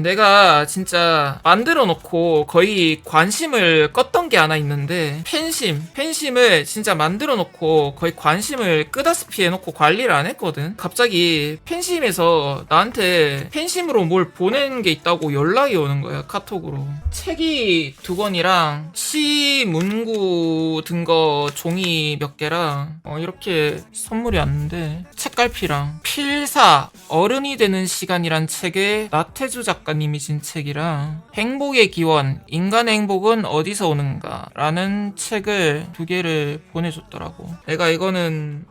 내가 진짜 만들어 놓고 거의 관심을 껐던 게 하나 있는데 팬심. 팬심을 진짜 만들어 놓고 거의 관심을 끄다시피 해놓고 관리를 안 했거든. 갑자기 팬심에서 나한테 팬심으로 뭘 보낸 게 있다고 연락이 오는 거야 카톡으로. 책이 두 권이랑 시 문구 든 거 종이 몇 개랑 어, 이렇게 선물이 왔는데 책갈피랑 필사 어른이 되는 시간이란 책에 나태주 작가님이 진 책이랑 행복의 기원 인간의 행복은 어디서 오는가 라는 책을 두 개를 보내줬더라고 내가 이거는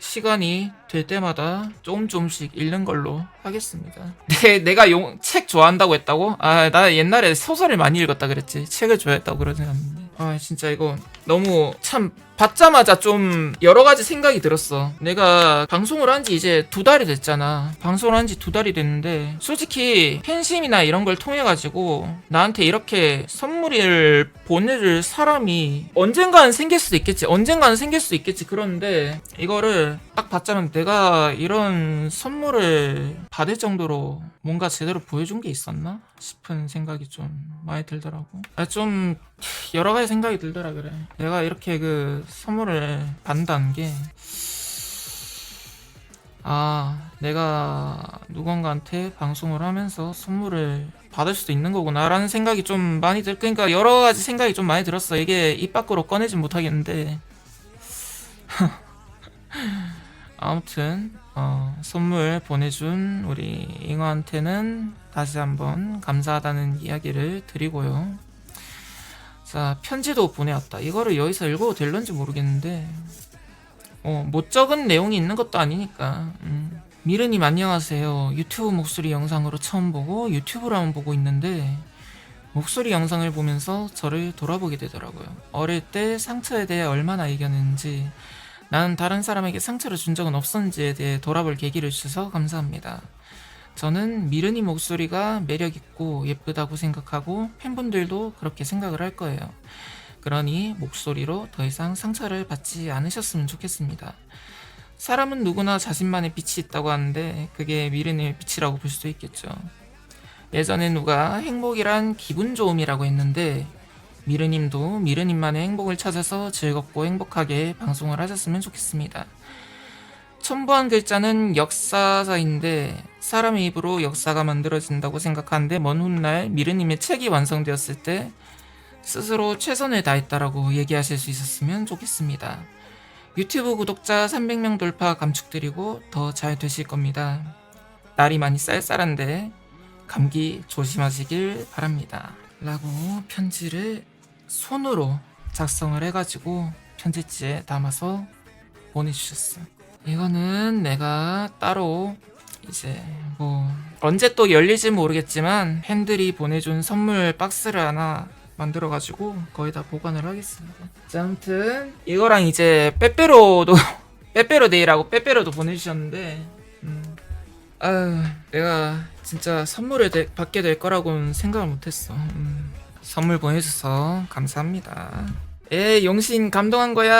시간이 될 때마다 조금 조금씩 읽는 걸로 하겠습니다. 내, 내가 용, 책 좋아한다고 했다고? 아, 나 옛날에 소설을 많이 읽었다 그랬지. 책을 좋아했다고 그러진 않는데. 아, 진짜 이거 너무 참 받자마자 좀 여러 가지 생각이 들었어. 내가 방송을 한 지 이제 두 달이 됐잖아. 방송을 한 지 두 달이 됐는데 솔직히 팬심이나 이런 걸 통해 가지고 나한테 이렇게 선물을 보내줄 사람이 언젠가는 생길 수도 있겠지. 언젠가는 생길 수도 있겠지. 그런데 이거를 딱 받자면 내가 이런 선물을 받을 정도로 뭔가 제대로 보여준 게 있었나 싶은 생각이 좀 많이 들더라고. 아, 좀 여러 가지 생각이 들더라 그래. 내가 이렇게 그 선물을 받는다는 게 아, 내가 누군가한테 방송을 하면서 선물을 받을 수도 있는 거구나라는 생각이 좀 많이 들, 그러니까 여러 가지 생각이 좀 많이 들었어. 이게 입 밖으로 꺼내진 못하겠는데. 아무튼, 어, 선물 보내준 우리 잉어한테는 다시 한번 감사하다는 이야기를 드리고요. 자, 편지도 보내왔다. 이거를 여기서 읽어도 될런지 모르겠는데, 어, 못 적은 내용이 있는 것도 아니니까. 음. 미르님 안녕하세요. 유튜브 목소리 영상으로 처음 보고 유튜브로만 보고 있는데 목소리 영상을 보면서 저를 돌아보게 되더라고요. 어릴 때 상처에 대해 얼마나 이겼는지 나는 다른 사람에게 상처를 준 적은 없었는지에 대해 돌아볼 계기를 주셔서 감사합니다. 저는 미르님 목소리가 매력있고 예쁘다고 생각하고 팬분들도 그렇게 생각을 할 거예요. 그러니 목소리로 더 이상 상처를 받지 않으셨으면 좋겠습니다. 사람은 누구나 자신만의 빛이 있다고 하는데 그게 미르님의 빛이라고 볼 수도 있겠죠. 예전에 누가 행복이란 기분 좋음이라고 했는데 미르님도 미르님만의 행복을 찾아서 즐겁고 행복하게 방송을 하셨으면 좋겠습니다. 첨부한 글자는 역사사인데 사람의 입으로 역사가 만들어진다고 생각하는데 먼 훗날 미르님의 책이 완성되었을 때 스스로 최선을 다했다라고 얘기하실 수 있었으면 좋겠습니다. 유튜브 구독자 300명 돌파 감축드리고 더 잘 되실 겁니다. 날이 많이 쌀쌀한데 감기 조심하시길 바랍니다. 라고 편지를 손으로 작성을 해가지고 편지지에 담아서 보내주셨어요. 이거는 내가 따로 이제 뭐 언제 또 열릴지 모르겠지만 팬들이 보내준 선물 박스를 하나 만들어가지고 거의 다 보관을 하겠습니다. 자, 아무튼 이거랑 이제 빼빼로도 빼빼로 데이라고 빼빼로도 보내주셨는데 음, 아유 내가 진짜 선물을 대- 받게 될 거라고는 생각을 못했어. 음, 선물 보내줘서 감사합니다. 예, 용신 감동한 거야.